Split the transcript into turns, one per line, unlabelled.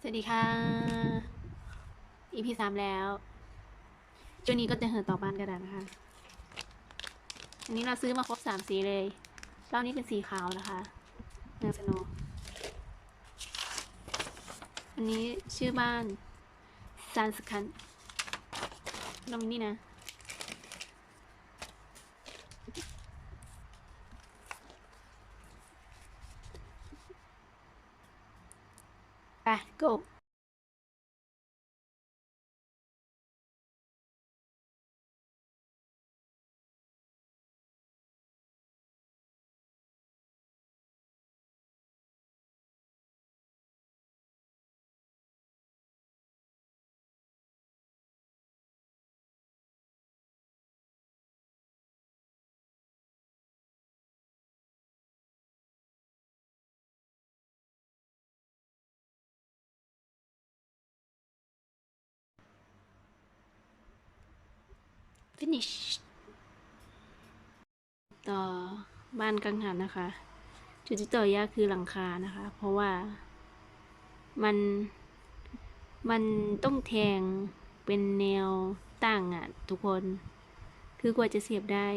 สวัสดีค่ะ EP สามแล้วช่วงนี้ก็จะเหินต่อบ้านกระดาษนะคะ อันนี้เราซื้อมาครบสามสีเลยรอบนี้เป็นสีขาวนะคะนางสโนว์อันนี้ชื่อบ้านซานสคันเรามีนี่นะ ไป go finish ต่อบ้านกังหันนะคะ จุดที่ต่อยากคือหลังคานะคะ เพราะว่ามันมันต้องแทงเป็นแนวตั้งอะทุกคน คือกว่าจะเสียบได้